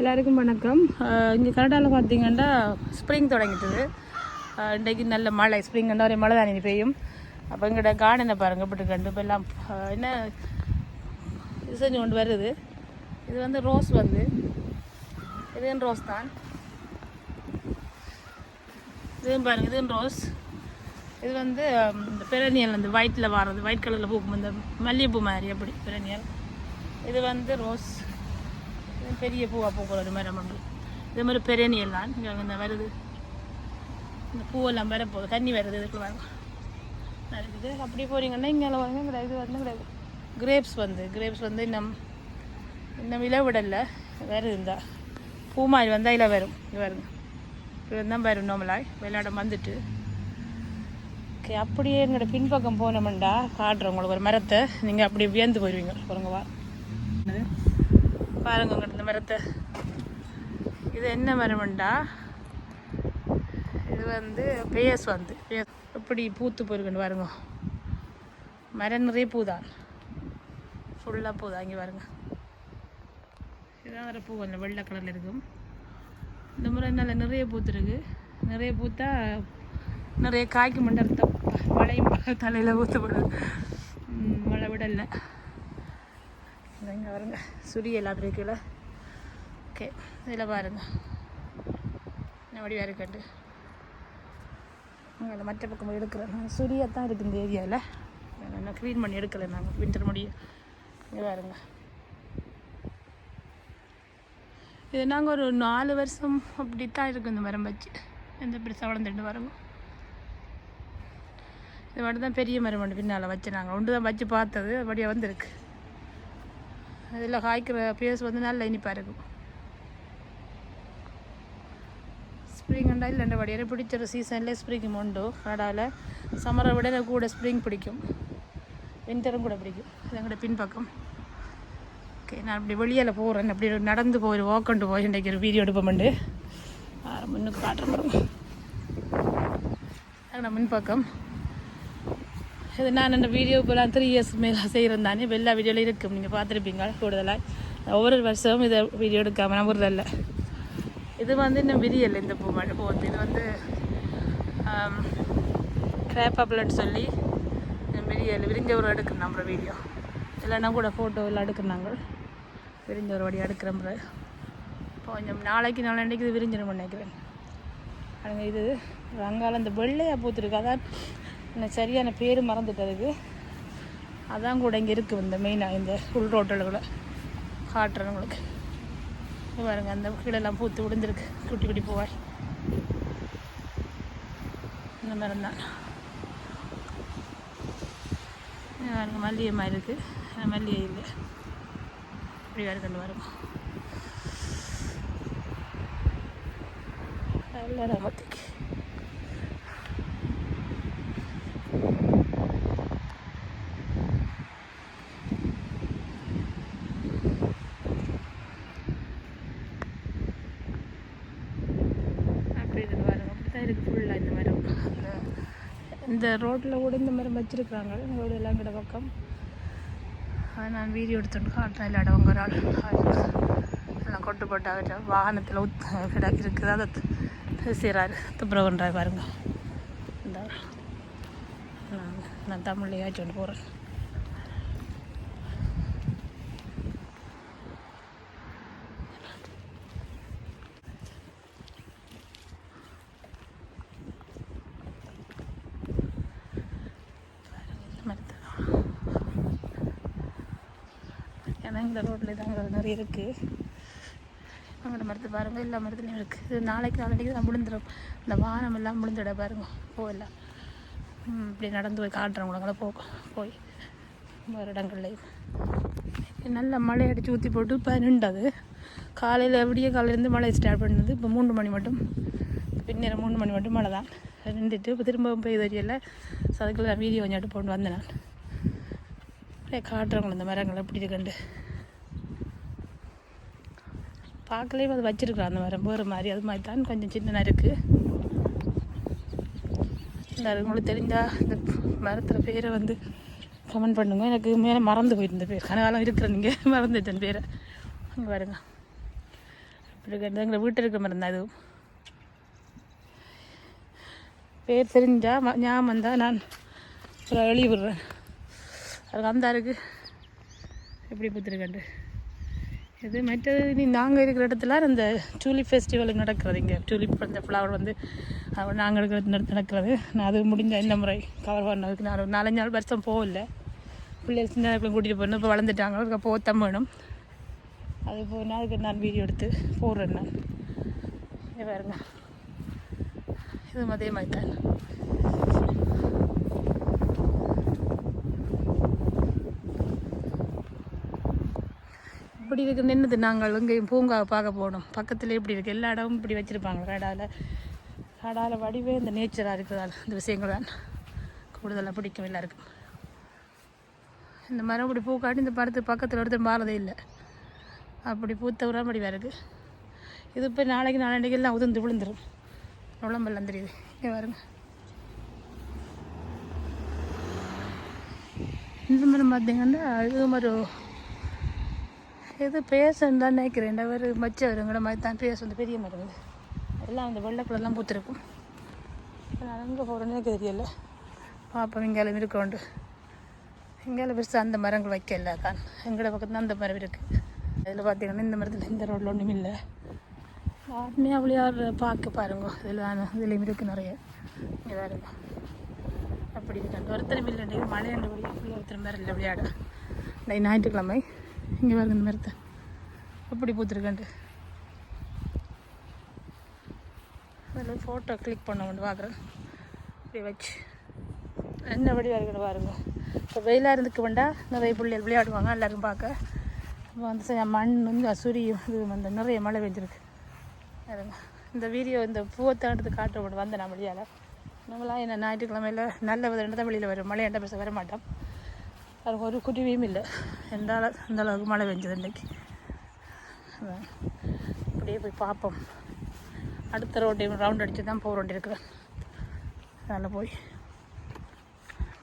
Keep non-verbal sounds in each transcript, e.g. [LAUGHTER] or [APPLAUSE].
எல்லாருக்கும் வணக்கம். இங்கே கனடாவில் பார்த்தீங்கன்னா ஸ்ப்ரிங் தொடங்கிட்டது. இன்றைக்கு நல்ல மழை ஸ்ப்ரிங் ஒரே மழை தானே பெய்யும். அப்போ எங்கள்கிட்ட கார்டனை பாருங்க இப்படி கண்டு இப்போ எல்லாம் என்ன இது செஞ்சு கொண்டு வருது. இது வந்து ரோஸ் வந்து. இதுவும் ரோஸ் தான்? இதுவும் பாருங்கள் இதுவும் ரோஸ் இது வந்து இந்த பெரனியல் அந்த ஒயிட்டில் வாரது. ஒயிட் கலரில் பூக்கும் இந்த மல்லிகைப்பூ மாதிரி அப்படி பெரனியல் இது வந்து ரோஸ் பெரிய பூவாக பூக்கிற ஒரு மரம் உண்டு இது மாதிரி பெரியணி தான் இங்கே இந்த வருது. இந்த பூவெல்லாம் வரப்போகுது தண்ணி வருது இதுக்கு வரும் இருக்குது அப்படி போகிறீங்கன்னா இங்கே வாங்க இது வந்து கிடையாது கிரேப்ஸ் வந்து. கிரேப்ஸ் வந்து இன்னும் இன்னும் இலை விடலை வருது இந்த பூ மாதிரி வந்தால் இலை வரும். இங்கே வருங்க இப்போ தான் வரும் நார்மலாக விளையாடம் வந்துட்டு. ஓகே அப்படியே எங்களோட பின்பக்கம் போனோம்டா. காட்டுறோம் உங்களுக்கு ஒரு மரத்தை. நீங்கள் அப்படியே வியந்து போயிடுவீங்க பாருங்க வா. பாருங்க உங்கள்கிட்ட இந்த மரத்தை. இது என்ன மரம்டா? இது வந்து பேஸ் வந்து. பேஸ் எப்படி பூத்து போயிருக்குன்னு பாருங்க. மரம் நிறைய பூதான். ஃபுல்லாக பூதான் இங்கே பாருங்க. இதான் வர பூ. கொஞ்சம் வெள்ளை கலரில் இருக்கும். இந்த முறை நல்ல நிறைய பூத்துருக்கு. நிறைய பூத்தா நிறைய காய்க்கு மண்டலத்தை அர்த்தம் மழையும் தலையில் ஊற்றப்படும் மழை விடலை. இங்கே வருங்க சுரியல் அப்படி இருக்குல்ல ஓகே இதில் பாருங்க. என்ன வடிவாக இருக்கட்டு அங்கே மற்ற பக்கம் போய் எடுக்கிறேன் சுரியாக தான் இருக்குது இந்த ஏரியாவில் நான் க்ளீன் பண்ணி எடுக்கலை நாங்கள் வின்டர் முடியும் இங்கே பாருங்க. இது நாங்கள் ஒரு நாலு வருஷம் அப்படி தான் இருக்கும் இந்த மரம் வச்சு. எந்த பெருசாக வளர்ந்துட்டு வரங்க இது மட்டும் தான் பெரிய மரம் ஒன்று பின்னால் வச்சு நாங்கள் ஒன்று தான் வச்சு பார்த்தது அப்படியே வந்திருக்கு. அதில் காய்க்கிற பேஸ் வந்து நல்ல இனிப்பாக இருக்கும் ஸ்ப்ரிங் உண்டா ரெண்டு வடியார பிடிச்ச சீசன்லேயே ஸ்ப்ரிங் உண்டு. கனடாவில் சம்மரை விட கூட ஸ்ப்ரிங் பிடிக்கும். வின்டரும் கூட பிடிக்கும். இது எங்களோட பின்பக்கம். ஓகே நான் அப்படி வெளியில் போகிறேன் அப்படி நடந்து போய் வாக் கொண்டு போய் இன்றைக்கி ஒரு வீடியோ எடுப்போம்ண்டு முன்னுக்கு காட்டுறேன். பாருங்க எங்களோட முன்பக்கம். இது நான் இந்த வீடியோ இப்போலாம் த்ரீ இயர்ஸ் மேலே செய்கிறேன் தானே. எல்லா வீடியோலையும் இருக்கும். நீங்கள் பார்த்துருப்பீங்க கூடுதலாக ஒவ்வொரு வருஷமும் இதை வீடியோ எடுக்காமல் நான் விடுறதில்ல இது வந்து இன்னும் விரியல் இந்த பூ மழை பூ வந்து இது வந்து கிராப்பாப்லன்னு சொல்லி விரியல் விரிஞ்சவர் எடுக்கணும் நம்ம வீடியோ இல்லைன்னா கூட ஃபோட்டோ எல்லாம் எடுக்கிறாங்க விரிஞ்சவர் வழி எடுக்கிற முறை. இப்போ கொஞ்சம் நாளைக்கு நாளைக்கு இது விரிஞ்சிடும் நினைக்கிறேன். அதுங்க இது ரங்கால இந்த வெள்ளையாக பூத்துருக்கு. அதான் எனக்கு சரியான பேர் மறந்துட்டதுக்கு அதான் கூட இங்கே இருக்குது இந்த மெயினாக இந்த உள் ரோட்டலுக்குள்ள காட்டுறேன் உங்களுக்கு. பாருங்க அந்த கீழெல்லாம் பூத்து விழுந்துருக்கு. குட்டி குட்டி பூவாய். இந்த மாதிரி தான். பாருங்க மல்லிகை மாதிரி இருக்குது மல்லிகை இல்லை. இப்படி வேறு கண்டு வரும் எல்லாரும் மத்திக்கு அப்படி இருக்கு பாருங்க அப்படி தான் இருக்குது ஃபுல்லாக இந்த மரம் அந்த இந்த ரோட்டில் கூட இந்த மாதிரி வச்சுருக்குறாங்க. ரோடு எல்லாம் கிட்ட பக்கம். அது நான் வீடியோ எடுத்துட்டு காட்டுறேன் இல்லை இடவங்க ஒரு ஆள் எல்லாம் கொட்டு போட்டு வாகனத்தில் உத் கிட இருக்குது. அதை து- செய்கிறாரு துப்புரவுன்றாரு பாருங்க. இந்த. நான் தமிழ்லையாச்சு கொண்டு போகிறேன் மரத்தை ஏன்னா இந்த ரோட்டில் தாங்க நிறைய இருக்குது அங்கே மரத்தை பாருங்கள் எல்லா மரத்துலையும் இருக்குது இது நாளைக்கு நாளைக்கு தான் முழுந்துடும் இந்த வானம் எல்லாம் முழுந்துட பாருங்க. போகலாம் இப்படி நடந்து போய் காட்டுறேன் உங்களை. போ போய். வேறு இடங்கள்லையும் நல்ல மழை அடித்து ஊற்றி போட்டு இப்போ நின்றது. காலையில் விடிய காலையிலேருந்து மழை ஸ்டார்ட் பண்ணது. இப்போ மூணு மணி மட்டும். பின்னேற மூணு மணி மட்டும் மழை தான். நின்றுட்டு இப்போ திரும்ப போய் தெரியல ஸோ நான் வீடியோ கொஞ்சம் எடுத்து போட்டு வந்தேன் நான். அப்படியே இந்த மரங்களை எப்படி இருக்குண்டு பார்க்கலையும் அது வச்சுருக்குறோம் அந்த மரம் போகிற மாதிரி. அது மாதிரி தான் கொஞ்சம் சின்ன இருக்குது இந்த உங்களுக்கு தெரிஞ்சால் இந்த மரத்தில் பேரை வந்து கமெண்ட் பண்ணுங்க. எனக்கு மேலே மறந்து போயிருந்த பேர். கனகாலம் இருக்கிற நீங்கள் [LAUGHS] மறந்துட்டேன் பேரை. அங்கே பாருங்க. இருக்கிறது எங்களை வீட்டில் இருக்க மரம் அதுவும் பேர் தெரிஞ்சால் ம- ஞாபகம் வந்தால் நான் எழுதி விடுறேன். அதுக்கு அந்த இருக்குது எப்படி பார்த்துருக்கண்டு இது மற்றது நீ நாங்கள் இருக்கிற இடத்துல அந்த டூலிப் ஃபெஸ்டிவல் நடக்கிறது. இங்கே டூலிப் அந்த ஃப்ளவர் வந்து நாங்கள் இருக்கிற இடத்துல நடக்கிறது. நான் அது முடிஞ்ச இந்த முறை கவர் பண்ணதுக்கு நான் ஒரு நாலஞ்சு நாள் வருஷம் போகல. பிள்ளைகள் சின்ன கூட்டிகிட்டு போகணும். இப்போ வளர்ந்துட்டாங்க. அதுக்கு போத்தம் வேணும். அது போனால் அதுக்கு நான் வீடியோ எடுத்து போடுறேன் நான். இங்க பாருங்க. இது அதே மாதிரி தான் இப்படி இருக்கு நின்றுது நாங்கள் இங்கேயும் பூங்காவை பார்க்க போனோம். பக்கத்தில் இப்படி இருக்குது எல்லா இடமும் இப்படி வச்சுருப்பாங்க. கடாவில் கடாவில் வடிவே இந்த நேச்சராக இருக்கிறதால இந்த விஷயங்கள் தான் கூடுதலாக பிடிக்கும் எல்லாருக்கும். இந்த மரம் இப்படி பூக்காட்டி இந்த படத்து பக்கத்தில் ஒருத்தர் மாறதே இல்லை. அப்படி பூத்த உரம்படிவாக இருக்குது இது இப்போ நாளைக்கு நாளைக்கு எல்லாம் உதிர்ந்து விழுந்துடும் உடம்பெல்லாம் தெரியுது. இங்கே பாருங்க. இந்த மரம் பார்த்தீங்கன்னா இது ஒரு இது பேசணும் தான் நினைக்கிறேன். அவர் மச்சவருங்கிற மாதிரி தான் பேச வந்து பெரிய மரம் எல்லாம் அந்த வெள்ளைக்குள்ளெல்லாம் பூத்திருக்கும். நான் அங்கே போகிறேன்னு தெரியல. பார்ப்போம் இங்கேயாலும் இருக்கோண்டு உண்டு பெருசாக அந்த மரங்கள் வைக்கல தான் எங்களோட பக்கத்துல அந்த மரம் இருக்குது அதில் பார்த்தீங்கன்னா இந்த மரத்தில் இந்த ரோட்டில் ஒன்றும் இல்லை. ஆத்மியா விளையாடுற பார்க்க பாருங்க. இதில் இதுலேயும் இருக்குது நிறைய. இங்கே பாருங்க அப்படி இருக்கு. ஒருத்தரும் இல்லை மழை அண்டு வழி. ஒருத்தர் மாதிரி இல்லை விளையாட. இந்த ஞாயிற்றுக்கிழமை. இங்கே பாருங்க இந்த மரத்தை அப்படி பூத்துருக்கண்டு அதில் ஃபோட்டோ கிளிக் பண்ண கொண்டு பார்க்குறேன் இப்படி வச்சு. என்ன வடிவாக இருக்கணும் பாருங்க. இப்போ வெயிலாக இருந்துக்கு வேண்டா நிறைய பிள்ளைகள் விளையாடுவாங்க எல்லோரும் பார்க்க. இப்போ வந்து மண் வந்து அசுரியும் இது வந்து நிறைய மழை பெஞ்சிருக்கு. பாருங்க. இந்த வீடியோ இந்த பூவை தாண்டது காட்ட விட வந்தேன் நான் வழியால் நம்மளாம் என்ன ஞாயிற்றுக்கிழமையில் நல்ல விதம் தான் வெளியில் வரும் மழை எந்த பேச வர மாட்டோம். அது ஒரு குருவியும் இல்லை எந்த அளவு அந்த அளவுக்கு மழை பெஞ்சது இன்னைக்கு அதான். அப்படியே போய் பார்ப்போம் அடுத்த ரோட்டையும் ரவுண்ட் அடித்து தான் போக வேண்டியிருக்கிறேன் அதில் போய்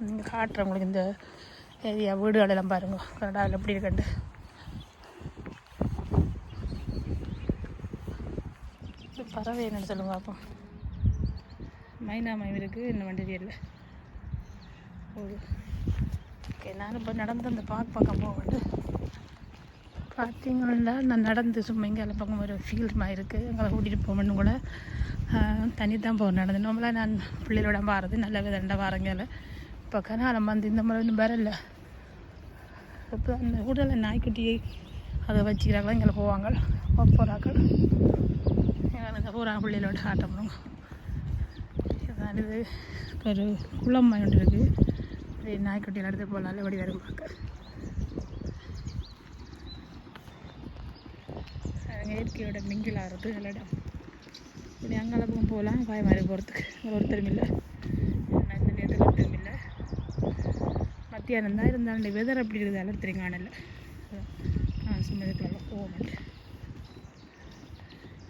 நீங்கள் காட்டுறேன் உங்களுக்கு இந்த ஏரியா வீடுகளெல்லாம் பாருங்க கனடாவில் எப்படி இருக்குண்டு பறவை என்னென்னு சொல்லுங்க பார்ப்போம் மைனா மயம் இருக்குது இன்னும் வண்டி தெரியல ஒரு ஓகே நான் இப்போ நடந்து அந்த பார்க் பக்கம் போவேன் பார்த்தீங்கன்னா நான் நடந்து சும்மா இங்கே எல்லா பக்கம் ஒரு ஃபீல்ட் மாதிரி இருக்குது எங்களை கூட்டிகிட்டு போகணும்னு கூட தனி தான் போகணும் நடந்து. நம்மளாக நான் பிள்ளைகளோட வாரது நல்ல விதண்ட வாரங்கல இப்போ கனாலம் வந்து இந்த முறை ஒன்றும் வரல. இப்போ அந்த உடலில் நாய்க்குட்டியை அதை வச்சுக்கிறாங்களா இங்கே போவாங்க. போகிறாக்கள் எங்களுக்கு போகிறாங்க பிள்ளைகளோட ஆட்டம். பண்ணுங்க இதான் இது. ஒரு குளம் மாதிரி ஒன்று இருக்குது நாய்க்குட்டி நாய்க்குட்டியில் எடுத்து போகலாம்ல வடி வரும் பார்க்க. இயற்கையோட மிங்கில் ஆகிறது நல்ல இடம் இப்படி அங்கெல்லாம் போகலாம் பயமாக இருக்கு போகிறதுக்கு ஒருத்தரும் இல்லை. இந்த நேரத்தில் ஒருத்தரும் இல்லை. மத்தியானம் தான் இருந்தாலும் இந்த வெதர் அப்படி இருக்குது அலர்த்தரிங்க காணல. நான் சும்மா இதுக்கெல்லாம் போக மாட்டேன்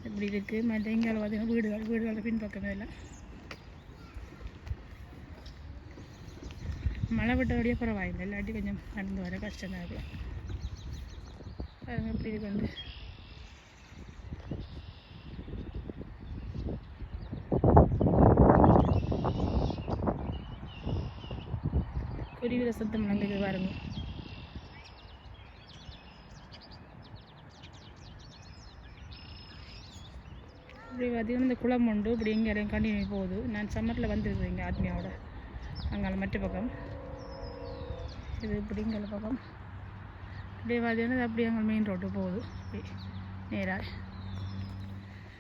இப்படி இருக்குது மற்ற இங்கே பார்த்தீங்கன்னா வீடுகள் வீடுகளில் பின்பக்கமே இல்லை. மழை விட்டபடியே பரவாயில்லை இல்லாட்டி கொஞ்சம் நடந்து வர கஷ்டம் தான் இருக்கும் பாருங்க இப்படி இருக்கு வந்து குருவிட சத்தம் நடந்தது பாருங்க இப்படி பார்த்தீங்கன்னா இந்த குளம் உண்டு இப்படி எங்கே இடம் கண்டினியூ போகுது நான் சம்மரில் வந்துருக்குறேன் இங்கே ஆத்மியாவோட அங்கே மற்ற பக்கம் இது இப்படிங்கிற பக்கம். இப்படியே பார்த்தீங்கன்னா அப்படியே அங்கே மெயின் ரோட்டு போகுது. இப்படி நேராக.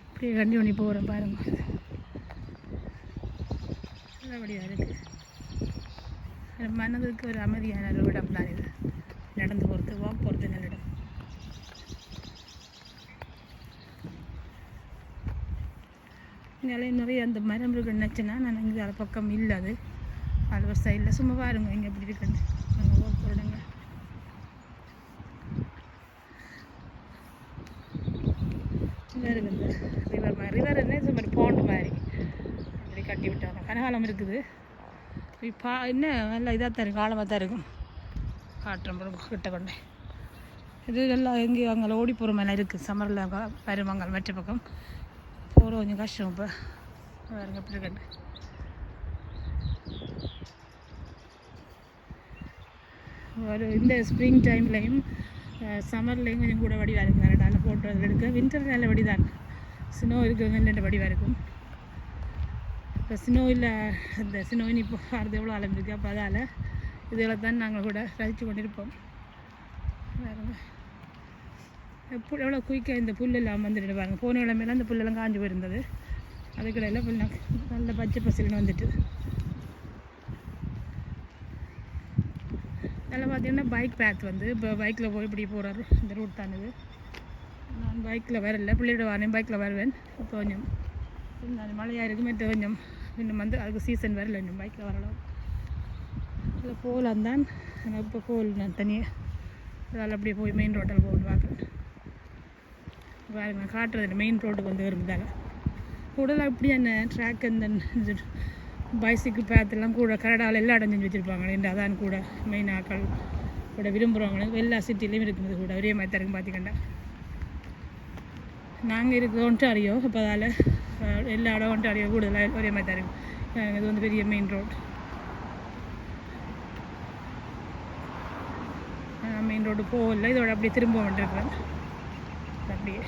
இப்படியே கண்டினியூ போகிறேன் பாருங்க. நல்லபடியாக இருக்குது மனதுக்கு ஒரு அமைதியான ஒரு இடம் தான் இது. நடந்து போகிறது வாக் போகிறது நல்ல இடம். இங்கே நிறைய அந்த மரம் இருக்குன்னு நினச்சேன்னா நான் இங்கே அது பக்கம் இல்லை அது. அது ஒரு சைடில் சும்மா பாருங்க இங்கே எப்படி இருக்குன்னு அங்கே வாக் போடுங்க இங்கே இருக்குது ரிவர் மாதிரி. ரிவர் என்ன இந்த மாதிரி பாண்டு மாதிரி. அப்படி கட்டி விட்டாங்க. கனகாலம் இருக்குது. இப்போ என்ன? நல்லா இதாக தான் இருக்கும் காலமாக தான் இருக்கும். காட்டுறேன் கிட்ட கொண்டு. இது எல்லாம் எங்கேயும் அங்கே ஓடி போகிற மேலே இருக்குது சம்மரில் பெருமங்கல் மற்ற பக்கம். போகிற கொஞ்சம் கஷ்டம் இப்போ. வேறு எப்படி இருக்கு? ஒரு இந்த ஸ்ப்ரிங் டைம்லையும் சம்மர்லேயும் கொஞ்சம் கூட வடிவாக இருக்குது கரெக்டாக ஃபோட்டோ வின்டர் நல்ல வடி தான் ஸ்னோ இருக்கிறது ரெண்டு வடிவாக இருக்கும். இப்போ ஸ்னோ இல்லை அந்த ஸ்னோ இப்போ வரது எவ்வளோ அளந்துருக்கு அப்போ அதால் இதில் தான் நாங்கள் கூட ரசித்து கொண்டிருப்போம். வேறுங்க எப்போ எவ்வளோ குயிக்காக இந்த புல்லெல்லாம் வந்துட்டு பாருங்க. போன கிழமையெல்லாம் அந்த புல்லெல்லாம் காஞ்சு போயிருந்தது. அதுக்கடையில் புல் நல்ல பச்சை பசிலுன்னு வந்துட்டு. அதில் பார்த்தீங்கன்னா பைக் பேத் வந்து இப்போ பைக்கில் போய் இப்படி போகிறாரு இந்த ரூட் தானது நான் பைக்கில் வரல. பிள்ளையோட வரேன். பைக்கில் வருவேன். இப்போ கொஞ்சம் நான் மழையாக இருக்கு மற்ற கொஞ்சம் இன்னும் வந்து அதுக்கு சீசன் வரல. இன்னும் பைக்கில் வரலாம் இல்லை போகலாம் தான். ஆனால் இப்போ போகல நான் தனியாக அதால் அப்படியே போய் மெயின் ரோட்டில் போகணும் பார்க்குறேன் பாருங்க நான் காட்டுறது மெயின் ரோட்டுக்கு வந்து இருந்தாங்க கூடலாம் அப்படி அந்த ட்ராக் அந்த பைசிக்கிள் பேத்தெல்லாம் கூட கனடாவில் எல்லாம் அடைஞ்சு வச்சுருப்பாங்க. இந்த அதான் கூட மெயின் ஆக்கள் கூட விரும்புகிறவங்களுக்கு எல்லா சிட்டிலையும் இருக்குது கூட. ஒரே மாதிரி தருங்க பார்த்திக்கண்டா நாங்கள் இருக்கிற ஒன்றாரியோ அப்போ அதால் எல்லா இடம் ஒன்றாரியோ கூடுதலாக ஒரே மாதிரி தரும் இது வந்து பெரிய மெயின் ரோட் மெயின் ரோடு போகல. இதோட அப்படியே திரும்ப வந்துருக்குறேன் அப்படியே.